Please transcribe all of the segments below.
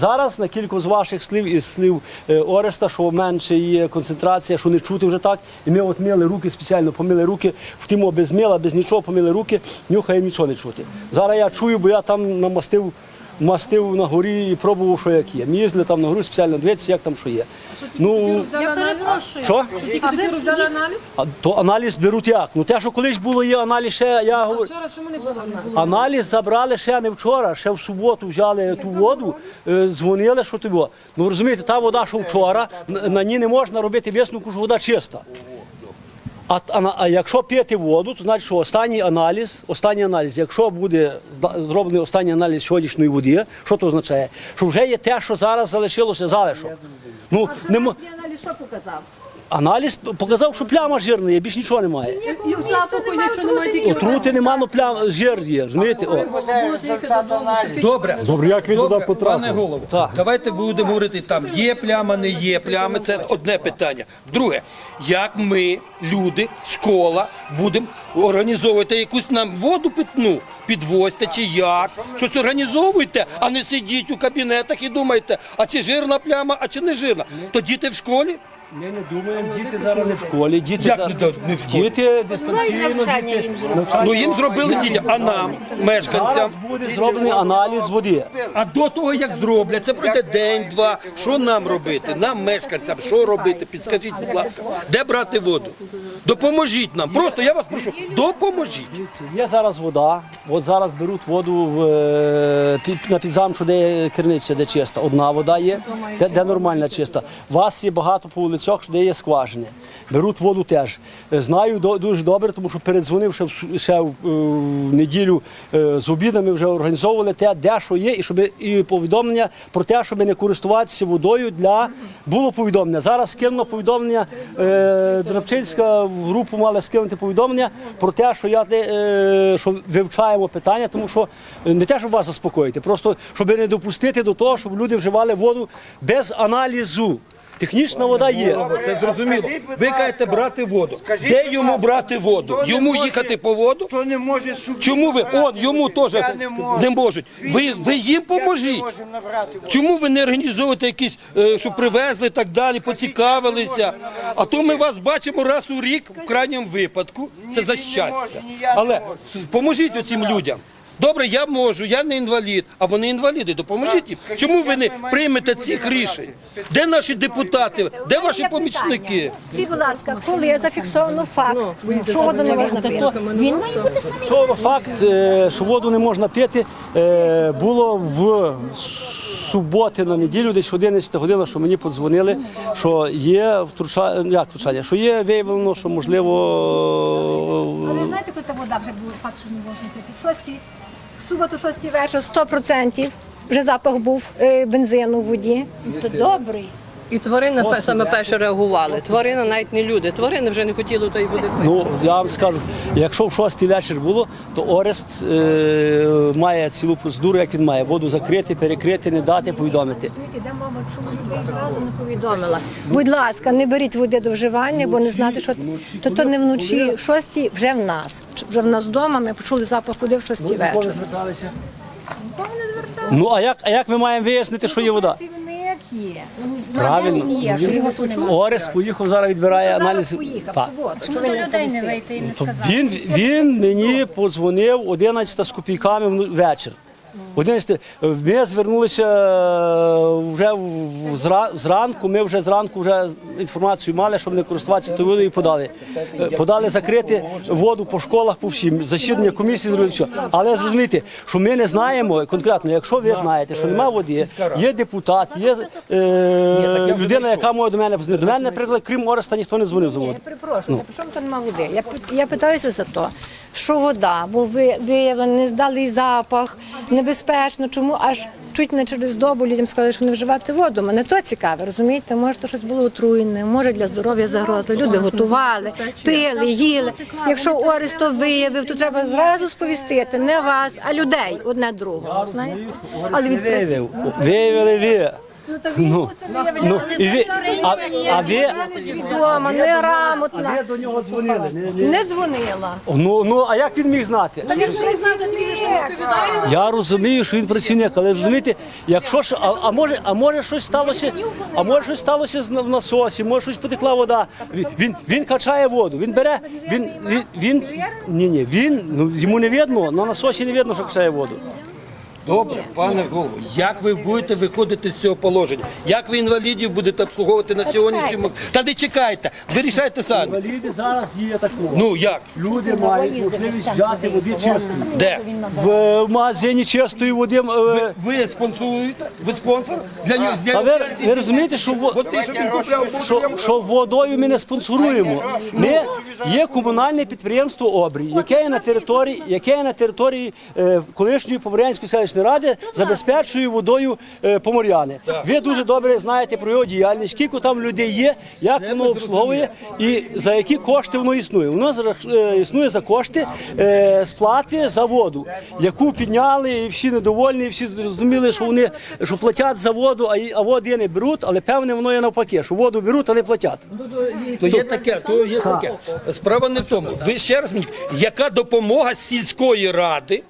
Зараз на кілька з ваших слів і слів е, Ореста, що менше є концентрація, що не чути вже так. І ми от мили руки, спеціально помили руки, втімо без мила, без нічого, помили руки, нюхаємо нічого не чути. Зараз я чую, бо я там намастив. Мастив на горі і пробував, що як є. Ми їздили там на горі спеціально дивитися, як там що є. Ну, Я перепрошую. що? Тільки тепер взяли аналіз? А то аналіз беруть як? Ну те, що колись було, є аналіз ще, я говорю. Вчора чому не було аналізу? Аналіз забрали ще не вчора, ще в суботу взяли ту воду, е, дзвонили, що тобі. Ну розумієте, та вода, що вчора, на на ній не можна робити висновку, що вода чиста. А, а, а якщо пити воду, то значить, що останній аналіз, останній аналіз, якщо буде зроблений останній аналіз сьогоднішньої води, що це означає? Що вже є те, що зараз залишилося залишок. Ну, не мо- аналіз що показав? Аналіз показав, що пляма жирна є, більш нічого немає. І в запаху нічого немає, тільки Отрути нема, ну плям жир є, розумієте? О. Добре. Добре, як він туди потрапив? Пане голово, Так. давайте будемо говорити там є пляма, не є плями. Це одне питання. Друге, як ми, люди, школа, будемо організовувати якусь нам воду питну, підвозьте чи як? Щось організовуйте, а не сидіть у кабінетах і думайте, а чи жирна пляма, а чи не жирна. То діти в школі? Ми не думаємо, діти зараз не в школі. Діти, Як не до- не в школі? Діти дистанційно, навчання діти, їм навчання. Ну їм зробили дітям, а нам, мешканцям. Зараз буде зроблений аналіз води. А до того, як зроблять, це пройде день-два. Що нам робити? Нам, мешканцям, що робити? Підскажіть, будь ласка, де брати воду? Допоможіть нам. Просто я вас прошу, допоможіть. Є зараз вода. От зараз беруть воду в, е, під- на підзамчу, де керниця, де чиста. Одна вода є, де, де нормальна чиста. Вас є багато по вулицях, де є скважини. Беруть воду теж. Е, Знаю дуже добре, тому що передзвонив ще в, ще в, е, неділю е, з обідами вже організовували те, де що є, і щоб і повідомлення про те, щоб не користуватися водою для було повідомлення. Зараз скинуло повідомлення. Драбчинська в групу мала скинути повідомлення про те, що я що вивчаємо питання, тому що не те, щоб вас заспокоїти, просто щоб не допустити до того, щоб люди вживали воду без аналізу. Технічна вода є. Це зрозуміло. Ви кажете брати воду. Де йому брати воду? Йому їхати по воду? Хто не може собі Чому ви? набрати? Он йому теж Я не можу. не можуть. Ви, ви їм Як поможіть. можемо набрати воду? Чому ви не організовуєте якісь, е, щоб привезли і так далі, поцікавилися? А то ми вас бачимо раз у рік, в крайньому випадку. Це за щастя. Але можу. поможіть оцим людям. Добре, я можу, я не інвалід, а вони інваліди. Допоможіть їм. Чому ви не приймете цих рішень? Де наші депутати? Де ваші помічники? Скажіть, будь ласка, коли зафіксовано факт, що воду не можна пити? Він має бути самі. Факт, е, що воду не можна пити, е, було в суботи на неділю, десь 11 година, що мені подзвонили, що є втручання, як втручання, що є виявлено, що можливо. Ви знаєте, коли та вода вже була факт, що не можна пити? В шостій, суботу, шостій вечір, 100% вже запах був е, бензину в воді. Добрий. І тварини пе- саме перше реагували. Тварини навіть не люди. Тварини вже не хотіли тої води пити. Ну, я вам скажу, якщо в шостий вечір було, то Орест е, має цілу процедуру, як він має, воду закрити, перекрити, не дати, повідомити. Де мама чому людей зразу не повідомила? Будь ласка, не беріть води до вживання, бо не знати, що то, то не вночі, в шостій вже в нас. Вже в нас вдома. Ми почули запах води в шостій вечір. Ну, а як, а як ми маємо вияснити, що є вода? Є. Правильно. Орес поїхав, зараз відбирає аналіз. поїхав в Так. суботу. Чому Чому до людей не вийти і не То сказати? він, він мені подзвонив 11 з копійками вну- вечір. 11. Ми звернулися е, вже зранку. Ми вже зранку вже інформацію мали, щоб не користуватися тою водою і подали. Е, Подали закрити воду по школах, по всім. Засідання комісії зробили все. Але зрозумійте, що ми не знаємо конкретно, якщо ви знаєте, що немає води, є депутат, є е, людина, яка може до мене позвонити. До мене, наприклад, крім Ореста, ніхто не дзвонив за воду. я перепрошую, при чому то нема води? Я, я питаюся за то, що вода, бо ви виявлено, не здали запах, небезпечно, чому аж чуть не через добу людям сказали, що не вживати воду. Мене то цікаве, розумієте? Може, то щось було отруєне, може для здоров'я загрозли. Люди готували, пили, їли. Якщо Орес то виявив, то треба зразу сповістити не вас, а людей одне другого. Знаєте? Але від виявили ви. Ну, ну, і ви, а, а ви, Відома, ви до нього дзвонили? Не, не. Не дзвонила. Ну, ну, а як він міг знати? Я розумію, що він працівник, але розумієте, якщо ж, а, а може, а може щось сталося, а може щось сталося з- в насосі, може щось потекла вода. Він, він, він качає воду, він бере, він, він, він ні, ні, він, ну йому не видно, на насосі не видно, що качає воду. Добре, пане голово, як ви будете виходити з цього положення? Як ви інвалідів будете обслуговувати на сьогоднішньому? Та не чекайте, ви рішайте самі. Інваліди зараз є такого. Ну як? Люди мають можливість взяти води чистої. Де? В магазині чистої води. е, Ви спонсоруєте? Ви спонсор? Для нього для А ви, ви розумієте, що, во- От ти, що він купляв, що, що водою ми не спонсоруємо. Ми є комунальне підприємство Обрій, яке є на території, яке є на території е, колишньої Поморянської селищної ради, забезпечує водою е, Поморяни. Ви дуже добре знаєте про його діяльність, скільки там людей є, як воно обслуговує і за які кошти воно існує. Воно е, існує за кошти е, сплати за воду, яку підняли, і всі недовольні, і всі зрозуміли, що вони що платять за воду, а, а води не беруть, але певне воно є навпаки, що воду беруть, а не платять. То є таке, то є таке. Справа не в тому. Ви ще раз мені, яка допомога з сільської ради,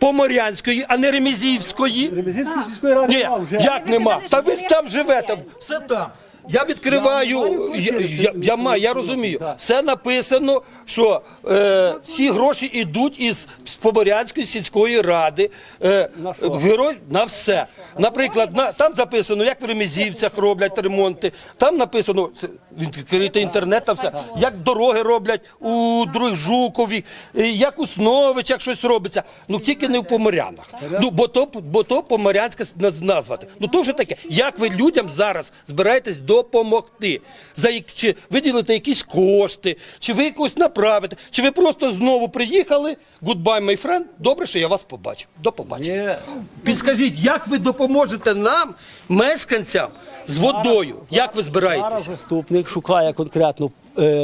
Поморянської, а не Ремізівської? Ремізівської сільської ради Ні, вже. як нема? Та ви там живете, все там. Я відкриваю, я, я, я, маю, я розумію. Все написано, що е, ці гроші йдуть із Поборянської сільської ради. Е, герой на все. Наприклад, на, там записано, як в Ремезівцях роблять ремонти. Там написано, це, відкрийте інтернет, там все, як дороги роблять у других Жукові, е, як у Сновичах щось робиться. Ну тільки не в Поморянах. Ну, бо то, бо то Поморянська назвати. Ну то вже таке. Як ви людям зараз збираєтесь допомогти? За як- чи виділити якісь кошти, чи ви якось направите, чи ви просто знову приїхали? Goodbye, my friend. Добре, що я вас побачив. До побачення. Підскажіть, як ви допоможете нам, мешканцям, з водою? Як ви Зараз збираєтесь? заступник шукає конкретну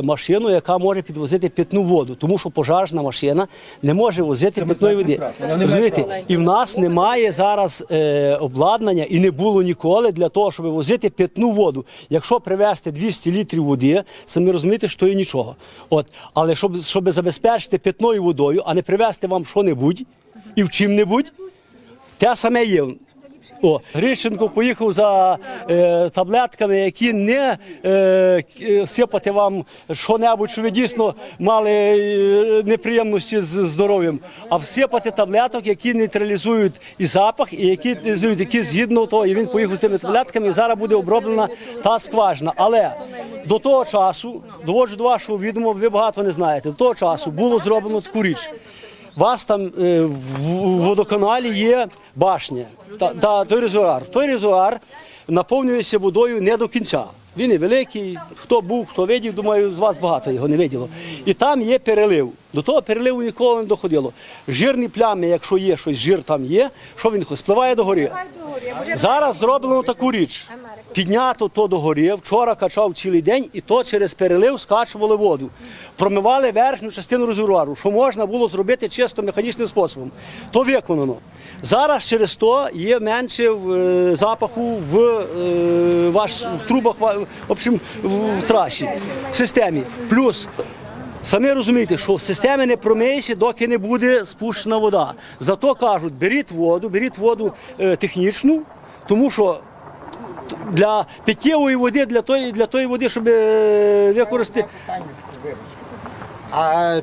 машину, яка може підвозити питну воду, тому що пожежна машина не може возити питної води. Розумієте? І в нас немає зараз е, обладнання і не було ніколи для того, щоб возити питну воду. Якщо привезти 200 літрів води, самі розумієте, що є нічого. От, але щоб, щоб забезпечити питною водою, а не привезти вам що-небудь і в чим-небудь, те саме є. О, Грищенко поїхав за е, таблетками, які не е, сипати вам що-небудь, що ви дійсно мали е, неприємності з здоров'ям, а всипати таблеток, які нейтралізують і запах, і які які згідно того, і він поїхав з тими таблетками, і зараз буде оброблена та скважина. Але до того часу, доводжу до вашого відома, ви багато не знаєте, до того часу було зроблено таку річ. Вас там е, в водоканалі є башня та, та той резервуар. Той резервуар наповнюється водою не до кінця. Він і великий, хто був, хто видів, думаю, з вас багато його не виділо. І там є перелив. До того переливу ніколи не доходило. Жирні плями, якщо є щось, жир там є, що він спливає до гори. Зараз зроблено таку річ. Піднято то до гори, вчора качав цілий день, і то через перелив скачували воду. Промивали верхню частину резервуару, що можна було зробити чисто механічним способом. То виконано. Зараз через то є менше е, запаху в, е, ваш, в трубах, в, общем, в, в трасі, в системі. Плюс Самі розумієте, що системи не промиєшся, доки не буде спущена вода. Зато кажуть, беріть воду, беріть воду е, технічну, тому що для питєвої води, для тої, для тої води, щоб е, використати. А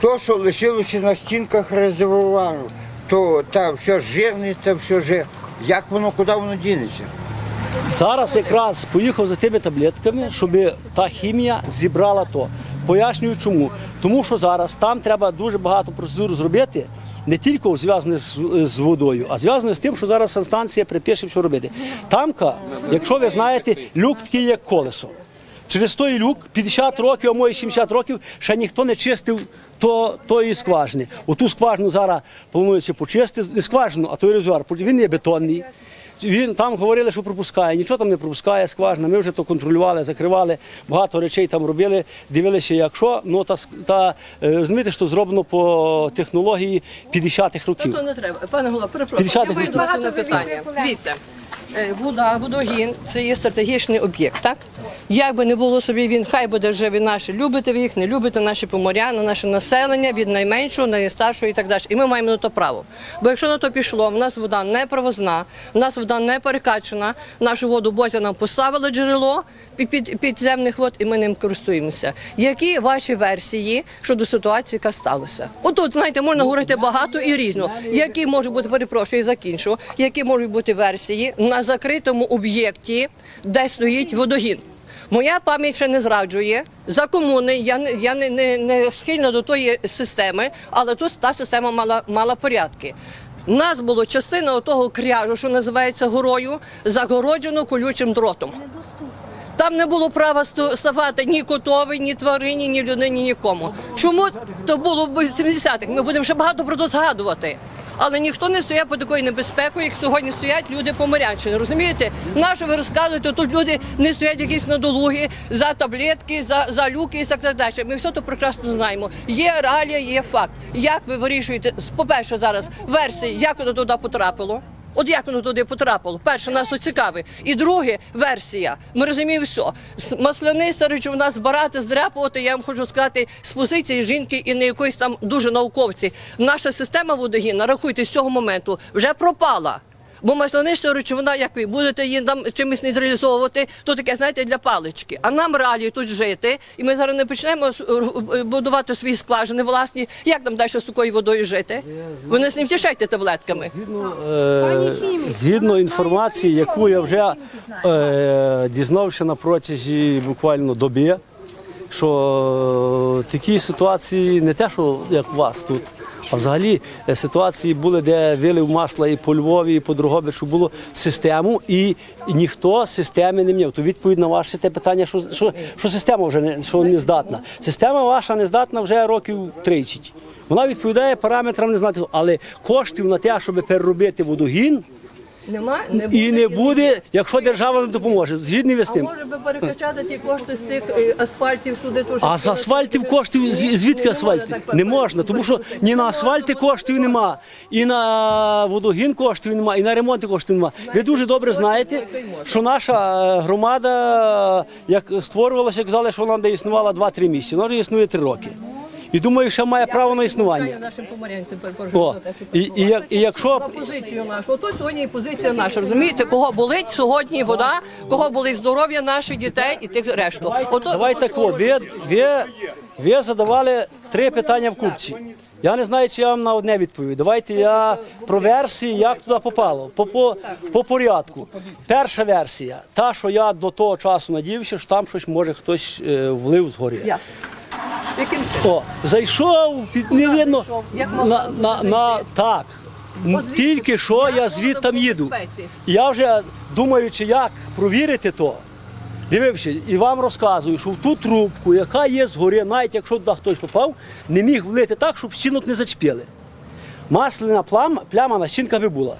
то, що лишилося на стінках резервуару, то там все жирне, там все жир. Як воно, куди воно дінеться? Зараз якраз поїхав за тими таблетками, щоб та хімія зібрала то. Пояснюю чому. Тому що зараз там треба дуже багато процедур зробити, не тільки зв'язане з, з водою, а зв'язане з тим, що зараз санстанція припише, що робити. Тамка, якщо ви знаєте, люк такий як колесо. Через той люк 50 років, а може 70 років, ще ніхто не чистив то, тої скважини. Оту скважину зараз планується почистити, не скважину, а той резервуар. Він є бетонний. Він там говорили, що пропускає, нічого там не пропускає скважина. Ми вже то контролювали, закривали, багато речей там робили, дивилися, якщо. Ну та, та е, розумієте, що зроблено по технології 50-х років. Тобто не треба. Пане голова, перепрошую, 50 я вийду на питання. Дивіться, Вода, водогін це є стратегічний об'єкт, так? Як би не було собі він, хай буде живі наші, любите ви їх, не любите наші поморяни, наше населення від найменшого, найстаршого і так далі. І ми маємо на то право. Бо якщо на то пішло, в нас вода не провозна, в нас вода не перекачана, нашу воду Бозя нам поставила джерело під, під підземних вод, і ми ним користуємося. Які ваші версії щодо ситуації, яка сталася? Отут, знаєте, можна говорити багато і різно. Які можуть бути, перепрошую, закінчу, які можуть бути версії на закритому об'єкті, де стоїть водогін? Моя пам'ять ще не зраджує. За комуни я я не, не, не схильна до тої системи, але тут та система мала, мала порядки. Нас було частина того кряжу, що називається горою, загороджено колючим дротом. Там не було права ставати ні котові, ні тварині, ні людині, нікому. Чому то було в 70-х? Ми будемо ще багато про це згадувати. Але ніхто не стояв по такою небезпекою, як сьогодні стоять люди помирянщини. Розумієте? Нащо ви розказуєте? Тут люди не стоять якісь надолуги за таблетки, за, за люки і так далі. Ми все то прекрасно знаємо. Є реалія, є факт. Як ви вирішуєте, по-перше, зараз версії, як воно туди потрапило? От як воно туди потрапило? Перше, нас тут цікаве. І друге, версія. Ми розуміємо все. С- у нас збирати, здряпувати, я вам хочу сказати, з позиції жінки і не якоїсь там дуже науковці. Наша система водогінна, рахуйте, з цього моменту вже пропала. Бо маслянична речовина, як ви будете її там чимось нейтралізовувати, то таке, знаєте, для палички. А нам реалії тут жити, і ми зараз не почнемо с- р- будувати свої скважини власні. Як нам далі з такою водою жити? Ви нас не втішайте таблетками. Згідно, е, згідно інформації, яку я вже е, дізнався на протязі буквально доби, що такі ситуації не те, що як у вас тут, а взагалі е, ситуації були, де вилив масла і по Львові, і по Дрогобичу було систему, і, ніхто системи не міняв. То відповідь на ваше те питання, що, що, що система вже не, що не здатна. Система ваша не здатна вже років 30. Вона відповідає параметрам не знати, але коштів на те, щоб переробити водогін, Нема, не і не буде, якщо держава не допоможе. Згідні ви з А може би перекачати ті кошти з тих е, асфальтів сюди? то, А з асфальтів коштів звідки можна Не можна, тому що ні на асфальти коштів нема, і на водогін коштів нема, і на ремонти коштів нема. Ви дуже добре знаєте, що наша е, громада, як створювалася, казали, що вона де існувала 2-3 місяці. Вона вже існує 3 роки. І думаю, що має право на існування. Нашим помарянцям. О, і, і, як, і якщо позицію нашу. Ото сьогодні і позиція наша. Розумієте, кого болить сьогодні вода, кого болить здоров'я наших дітей і тих решту. Ото, Давайте так, от, ви, ви, ви задавали три питання в купці. Я не знаю, чи я вам на одне відповім. Давайте я про версії, як туди попало. По, по, по порядку. Перша версія, та, що я до того часу надіявся, що там щось може хтось е, влив згорі. Як? Яким чином? О, зайшов, під не видно. зайшов? Як На, можна на, на, так. М, звідки? Тільки що Як я можна звідтам було їду. в безпеці? Я вже думаючи, як провірити то, дивився, і вам розказую, що в ту трубку, яка є згори, навіть якщо туди хтось попав, не міг влити так, щоб стінок не зачепили. Масляна пляма, пляма на стінках би була.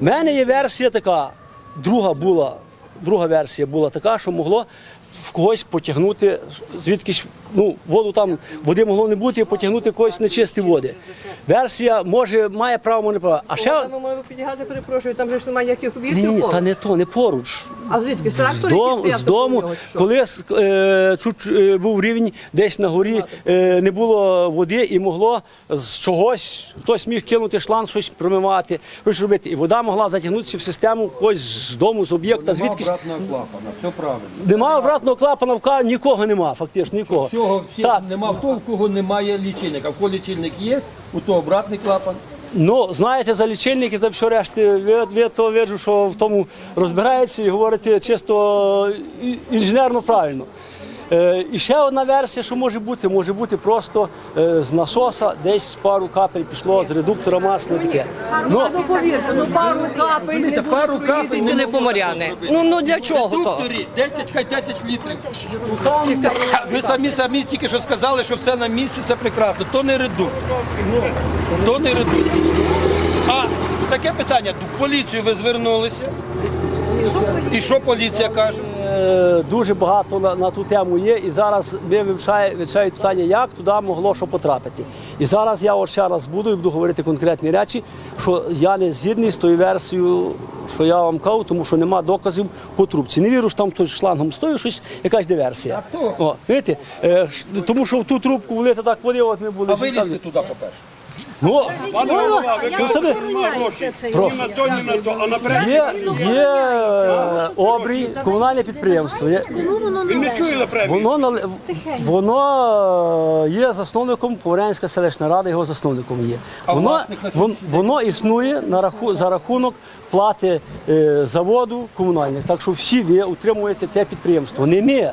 У мене є версія така, друга була, друга версія була така, що могло в когось потягнути звідкись, ну, воду там, води могло не бути, і потягнути когось нечисті води. Версія може, має право, може не право. А ще. Там ми можемо підігати, перепрошую, там же ж немає ніяких Ні, ні, об'єктів. ні, та не то, не поруч. А звідки? З З, дом, з дому, коли е, чуть е, був рівень десь на горі, е, не було води і могло з чогось, хтось міг кинути шланг, щось промивати, щось робити. І вода могла затягнутися в систему когось з дому, з об'єкта, звідкись. обратного клапана, все правильно. Нема обратного клапана в ка- нікого нема, фактично, нікого. Всього всі, Так, нема в того, в кого немає лічильника. В кого лічильник є, у того обратний клапан. Ну, знаєте, за лічильники, за все решти, ви, ви то виджу, що в тому розбирається і говорите чисто інженерно правильно. Е, і ще одна версія, що може бути, може бути просто е, з насоса десь пару капель пішло з редуктора масла таке. Ну, Ну, ну повірте, ну пару капель не буде пару проїти капель ціли не поморяни. Ну, ну для чого то? Редукторі 10, хай 10 літрів. Ви самі самі тільки що сказали, що все на місці, все прекрасно. То не редуктор. То не редуктор. А таке питання. В поліцію ви звернулися. І що поліція каже? Е, дуже багато на, на ту тему є, і зараз ми вивчаємо вивчають питання, як туди могло що потрапити. І зараз я ще раз буду і буду говорити конкретні речі, що я не згідний з тою версією, що я вам кажу, тому що нема доказів по трубці. Не вірю, що там хтось шлангом стоїть, щось якась диверсія. О, видите, е, ш- тому що в ту трубку влити так води, от не буде. А вилізти туди, по-перше. Ну, ну, ну, собі- Прошу. на то, ні на то, а наперед Є, є е, обрій, комунальне підприємство. Є, він не чує наперед. воно, нале- воно е, є засновником, Поварянська селищна рада його засновником є. Воно, вон- воно існує на раху, за рахунок плати е, заводу комунальних. Так що всі ви утримуєте те підприємство. Не ми,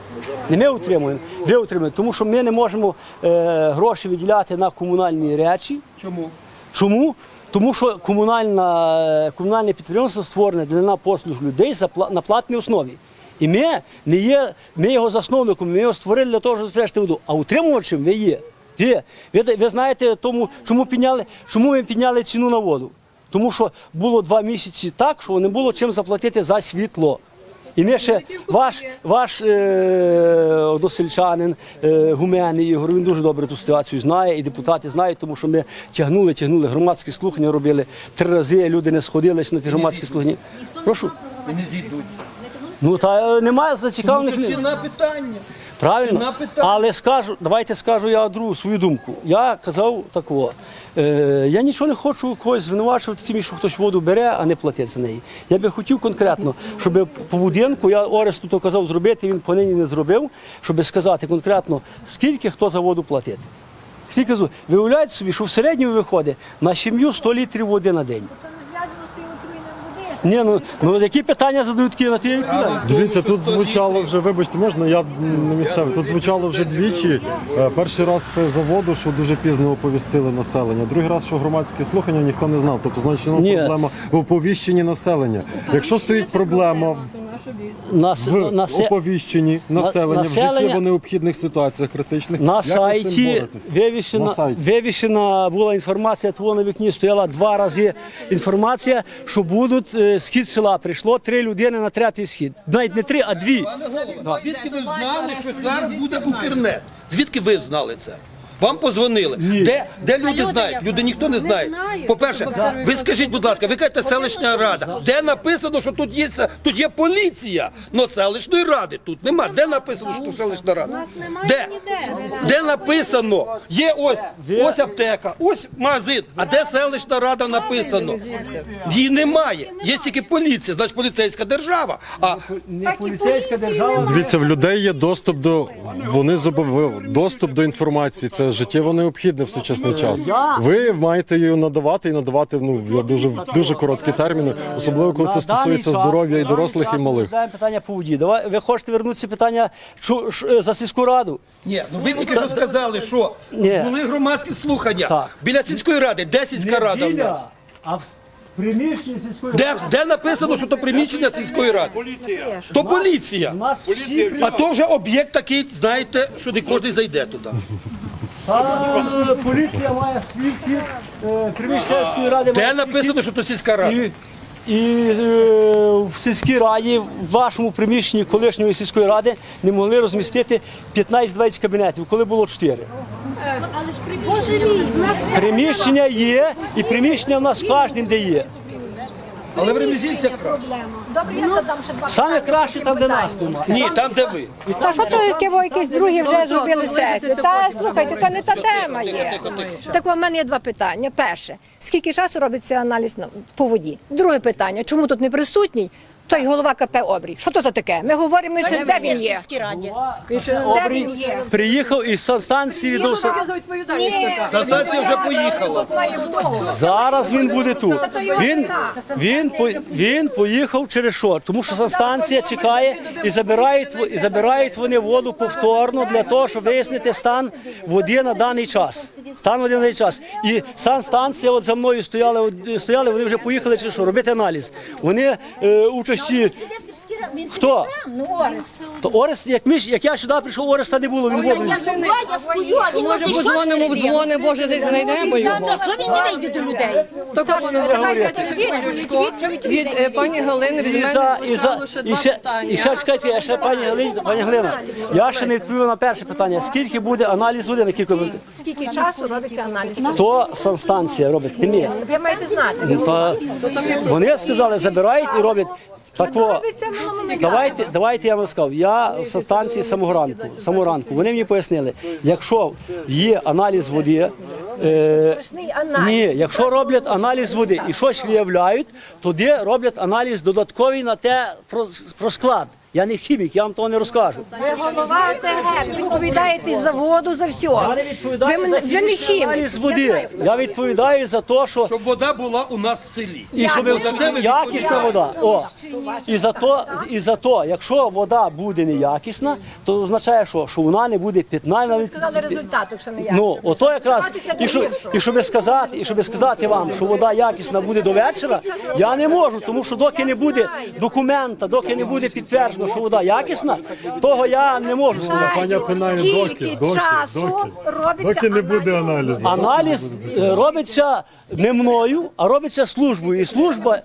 не ми утримуємо, ви утримуєте. Тому що ми не можемо е, гроші виділяти на комунальні речі. Чому? Чому? Тому що комунальна, комунальне підприємство створене для послуг людей на платній основі. І ми не є, ми його засновником, ми його створили для того, щоб зберегти воду. А утримувачем ви є. Ви, ви, ви знаєте, тому, чому, підняли, чому ми підняли ціну на воду? Тому що було два місяці так, що не було чим заплатити за світло. І ми ще ваш, ваш е, односельчанин е, Гуменний Ігор, він дуже добре ту ситуацію знає, і депутати знають, тому що ми тягнули, тягнули громадські слухання, робили три рази, люди не сходились на ті громадські слухання. Прошу. І не зійдуть. Ну та е, немає зацікавлених Це ціна питання. Правильно, але скажу, давайте скажу я другу свою думку. Я казав такого. Е, я нічого не хочу когось звинувачувати тим, що хтось воду бере, а не платить за неї. Я би хотів конкретно, щоб по будинку, я Оресту то казав зробити, він по нині не зробив, щоб сказати конкретно, скільки хто за воду платить. Скільки зу- собі, що в середньому виходить на сім'ю 100 літрів води на день. Ні, ну, ну які питання задають такі на ті я відповідаю. Дивіться, тут звучало вже, вибачте, можна, я не місцевий. Тут звучало вже двічі. Е, Перший раз це заводу, що дуже пізно оповістили населення. Другий раз, що громадські слухання ніхто не знав. Тобто, значить, ну, Ні. проблема в оповіщенні населення. Якщо стоїть проблема На, с- в на, се- оповіщенні населення в населення- життєво необхідних ситуаціях критичних, На як ви з цим сайті боретесь? вивішена, На сайті. вивішена була інформація, того на вікні стояла два рази інформація, що будуть е, схід села. Прийшло три людини на третій схід. Навіть не три, а дві. Звідки ви знали, що зараз буде Укрнет? Звідки ви знали це? Вам позвонили. Де, де люди знають? Люди ніхто не знає. По-перше, ви скажіть, будь ласка, ви кажете селищна рада. Де написано, що тут є тут є поліція? Но селищної ради тут нема. Де написано, що тут селищна рада? Де? Де написано? Є ось ось аптека, ось магазин. А де селищна рада написано? Її немає. Є тільки поліція, значить поліцейська держава. А Не поліцейська держава. Дивіться, в людей є доступ до вони зобов... доступ до інформації. Це життєво необхідне в сучасний час. Ви маєте її надавати і надавати ну я дуже в дуже короткі терміни, особливо коли це стосується здоров'я і дорослих, і малих. питання по воді. Давай ви хочете вернутися питання ш- е, за сільську раду? Ні, ну ви тільки що сказали, що Ні. були громадські слухання Так. біля сільської ради. Де сільська рада в нас? Біля, а в приміщенні сільської Де, де написано, що то приміщення сільської ради? То поліція. У нас всі А то вже об'єкт такий, знаєте, що не кожен зайде туди. Е, поліція має свій вхід, е, приміщення сільської ради. Де має свій написано, що то сільська рада? І, і е, в сільській раді, в вашому приміщенні колишньої сільської ради не могли розмістити 15-20 кабінетів, коли було 4. Боже мій, в нас Приміщення є, і приміщення в нас кожним де є. Але в ремізівцях краще. Добре, я задам ще два Саме краще там, де нас немає. Ні, там, де ви. Та що то яке во якісь другі вже зробили сесію? Та слухайте, то не та тема є. Так у мене є два питання. Перше, скільки часу робиться аналіз на- по воді? Друге питання, чому тут не присутній? Той голова КП Обрій. Що то за таке? Ми говоримо, це- де він є? Де він є? Приїхав із санстанції до Санстанція вже поїхала. зараз. Він буде тут. Він, він, по- він поїхав через що? Тому що санстанція чекає і забирають і забирають вони воду повторно для того, щоб вияснити стан води на даний час. Стан води на даний час. І санстанція, от за мною стояли, от, стояли, вони вже поїхали через що робити аналіз. Вони е, участі. Хто? То Орест, як, ми, ж- як я сюди прийшов, Ореста не було, він воду. Я живу, я стою, а він Може, подзвонимо в дзвони, Боже, десь знайдемо його. То що він не вийде до людей? Так, від е, пані Галини, від І мене за, і, за, звучало ще і, два ще, питання. і ще чекайте, я ще пані Галина, пані Галина, я ще не відповів на перше питання. Скільки буде аналіз води на кілька минут? Скільки часу робиться аналіз? То санстанція робить, не ми. Ви маєте знати. Ну, то вони сказали, забирають і роблять. Так о, Робиться в минулому давайте, давайте я вам скажу. Я в станції самогранку, ранку, самого. Вони мені пояснили, якщо є аналіз води, е, ні, якщо роблять аналіз води і щось виявляють, тоді роблять аналіз додатковий на те про, про склад. Я не хімік, я вам того не розкажу. Ви голова ОТГ, ви відповідаєте за воду, за все. Я не відповідаю ви, за ви не хімік. аналіз води. Я відповідаю за те, що Щоб вода була у нас в селі. і щоб За це ви якісна вода. О, і за то, і за то, якщо вода буде неякісна, то означає, що, що вона не буде питна навіть. Сказали результат, якщо не я. Ну, ото якраз, і, до що, і щоб сказати, і щоб сказати вам, що вода якісна буде до вечора, я не можу, тому що доки не буде документа, доки не буде підтверджено, що вода якісна, того я не можу сказати. Пані Пинаю, Скільки доки, доки, часу доки. робиться Доки не буде аналіз? аналізу. Аналіз е, робиться не мною, а робиться службою. І служба,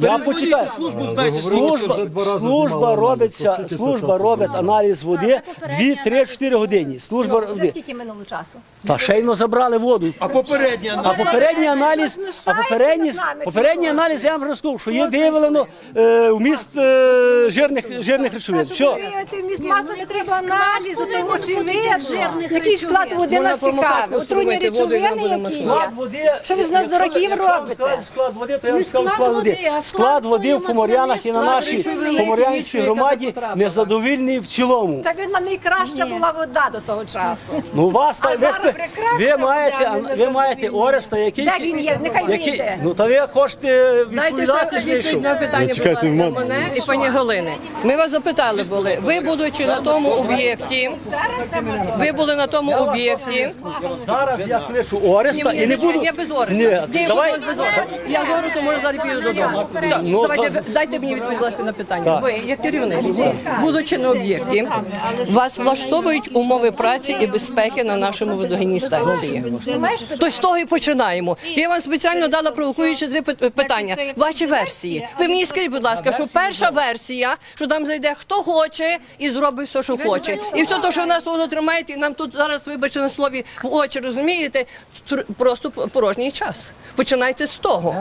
я почекаю, Службу знаєте, служба, служба робиться, служба робить аналіз води 2-3-4 години. Служба води. скільки минуло часу? Та шейно забрали воду. А попередній А аналіз? попередній аналіз, а попередній, попередній аналіз я вам розкажу, що є виявлено е, вміст е, жирних, жирних речовин. Все. Вміст масла не треба аналізу, тому чи видно, який склад води нас цікавий, отруйні речовини, які є. води, Що ви з нас дураків робите? Склад води, то я вам скажу склад води. Склад води в Поморянах і на нашій Поморянській громаді незадовільний в цілому. Та він найкраща була вода до того часу. Ну, вас та ви, маєте, ви маєте Ореста, який Де він є? Нехай вийде. ну та ви хочете відповідати знайшов. на питання, будь ласка, мене- мене і пані Галини. Ми вас запитали були, ви будучи на тому об'єкті, ви були на тому об'єкті. Зараз я кличу Ореста і не буду. Ні, давай. Я з Орестом може зараз піду додому. Так, Ну, Давайте, то- ви- дайте мені відповідь, будь ласка, на питання. Так. Ви, як керівник, будучи на об'єкті, вас влаштовують умови праці і безпеки на нашому водогінній станції. То з того і починаємо. Я вам спеціально дала провокуючі три пит- питання. Ваші версії. Ви мені скажіть, будь ласка, що перша версія, що там зайде хто хоче і зробить все, що хоче. І все те, що нас тут тримають, і нам тут зараз, вибачте на слові, в очі, розумієте, тр- просто порожній час. Починайте з того.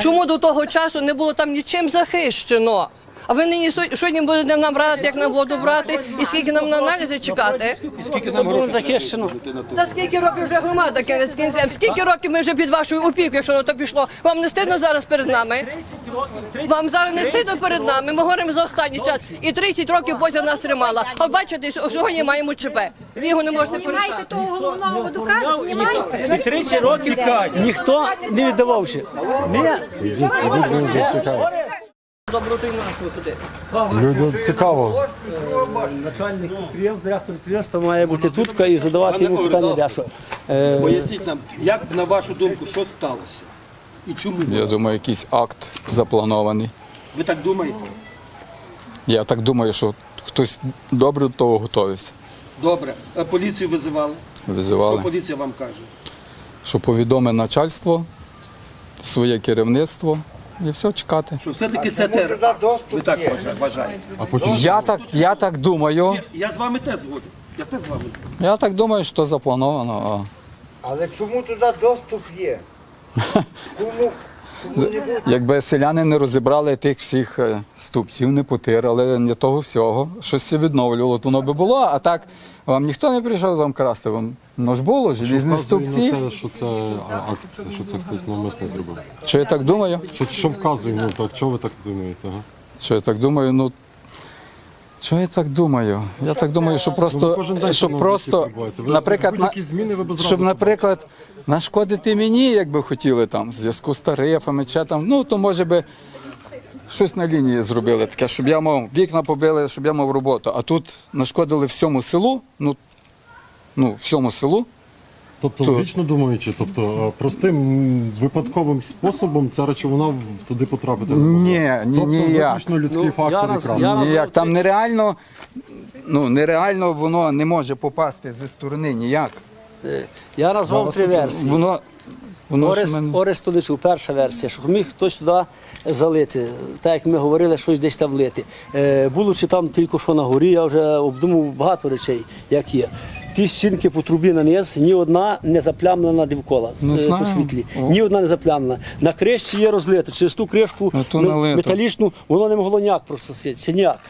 Чому до того часу не було там нічим захищено? А ви нині сьогодні- будете нам брати, як нам воду брати, і скільки нам на аналізи чекати? Скільки Нам грошей? захищено. Та скільки років вже громада кінець кінцем? Скільки років ми вже під вашою опікою, якщо на то пішло? Вам не стидно зараз перед нами? Вам зараз не стидно перед нами? Ми говоримо за останній час. І 30 років Бозя нас тримала. А бачите, сьогодні маємо ЧП. Ви його не можете Знімайте того головного водокану, знімайте. І 30 років ніхто не віддавався. Ми, Доброту і нашу туди. Людям цікаво. начальник підприємства, директор підприємства має бути тут і задавати йому питання дещо. Е, Поясніть нам, як на вашу думку, що сталося? І чому? Я думаю, якийсь акт запланований. Ви так думаєте? Я так думаю, що хтось добре до того готовився. Добре. А Поліцію визивали. Що поліція вам каже? що повідоме начальство, своє керівництво і все чекати. Що все-таки це терор. Ви так вважаєте? Я так, я так думаю. Я з вами теж згоден. Я теж з вами згоден. Я так думаю, що заплановано. Але чому туди доступ є? Кому? Якби селяни не розібрали тих всіх е, ступців, не потирали, не того всього, щось відновлювало, то воно би було. А так вам ніхто не прийшов вам красти. Вам ну ж було, желізні ступці. це, що це акт, що це хтось навмисно зробив. Що я так думаю? Що, що вказує, ну так, чого ви так думаєте? Ага? Що я так думаю, ну. Що я так думаю? Я так думаю, що Ну, просто, кожен день щоб на просто. Ви наприклад, на, будь-які зміни ви б зразу щоб, наприклад, нашкодити мені, як би хотіли там, в зв'язку з тарифами, чи там, ну то може би щось на лінії зробили таке, щоб я мав вікна побили, щоб я мав роботу. А тут нашкодили всьому селу, ну, ну всьому селу. Тобто, То- логічно думаючи, тобто е, простим випадковим способом ця речовина в- туди потрапити не могла. Ні, ні, тобто, ніяк. виключно людський Ну, фактор я раз- екрану. я Ніяк. Там нереально, ну, нереально воно не може попасти зі сторони ніяк. Я назвав три версії. Воно, воно Орест, мене... Орест Тодичук, перша версія, що міг хтось туди залити. Так як ми говорили, щось десь там влити. Е, будучи там тільки що на горі, я вже обдумав багато речей, як є. Ті стінки по трубі наниз, ні одна не заплямлена довкола Ну, е, по світлі. О. Ні одна не заплямлена. На кришці є розлито. Через ту кришку Ну, ну, металічну воно не могло ніяк прососитися. Ніяк.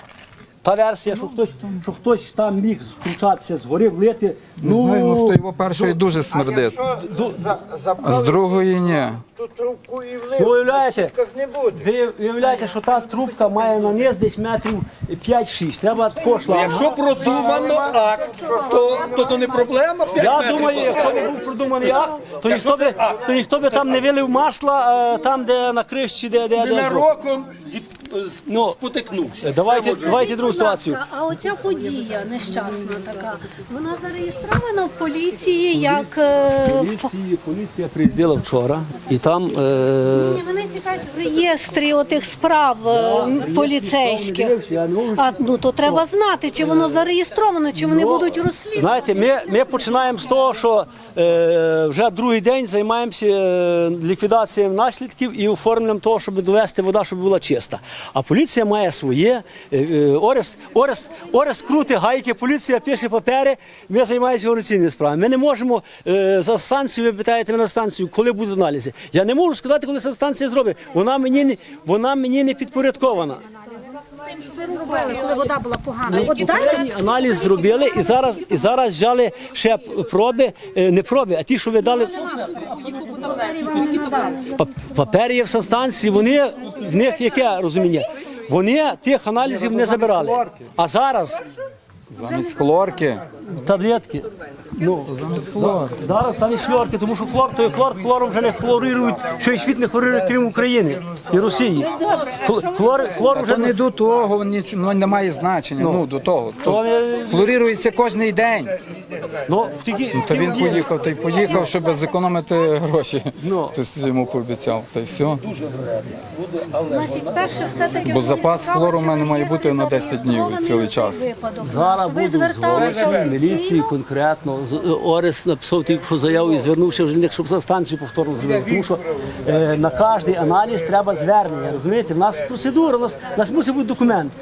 Та версія, що хтось, що хтось там міг скручатися згори, влити. Ну, знаю, ну, з тої першої дуже А смердить. за, з другої ні. ту трубку і влив, Ви уявляєте? в не буде. Ви уявляєте, що та трубка має наниз десь метрів 5-6. Треба кошла. Якщо продумано акт, то, то, то не проблема. п'ять Я метрів думаю, якщо не був продуманий акт, то ніхто би, то ніхто би там не вилив масла е, там, де на крищі, де, де, де. від- Ну, спотикнувся. давайте, давайте другу ситуацію. А оця подія нещасна така, вона зареєстрована в поліції як е, в Поліції, поліція приїздила вчора і там. Е, Ні, мене в реєстрі отих справ е, поліцейських. А ну то треба знати, чи воно зареєстровано, чи вони будуть розслідувати. Знаєте, ми, ми починаємо з того, що е, вже другий день займаємося е, ліквідацією наслідків і оформленням того, щоб довести вода, щоб була чиста. А поліція має своє. Е, е, Орест, Орест, Орест крути гайки, поліція пише папери, ми займаємося корупційними справами. Ми не можемо е, за станцію, ви питаєте мене на станцію, коли будуть аналізи. Я не можу сказати, коли станція зробить. Вона мені не, вона мені не підпорядкована. робили, коли вода була погана. От Попередній аналіз зробили і зараз, і зараз взяли ще проби, е, не проби, а ті, що ви дали. Папері є в санстанції, вони в них яке розуміння? Вони тих аналізів не забирали. А зараз Замість хлорки. таблетки. Ну, зараз самі хлорки, тому що хлор, то є хлор, хлором вже не хлорирують, що і світ не хлорирує, крім України і Росії. Хл- Хлор, хлор вже то не до того, ніч- ну, не має значення. Ну, до того. То Хлорирується хлорірується кожен день. Ну, в тільки, Ну, То він поїхав, то й поїхав, щоб зекономити гроші. Ну. Хтось йому пообіцяв, та й все. Значить, перше все-таки Бо запас хлору в мене має бути на 10 днів цілий час. Зараз буде зверталися згодом міліції конкретно. З- е, Орес написав тільки що заяву і звернувся вже, щоб за станцію повторно зробили. Тому що е, на кожний аналіз треба звернення. Розумієте? В нас процедура, у нас, у нас мусить бути документ.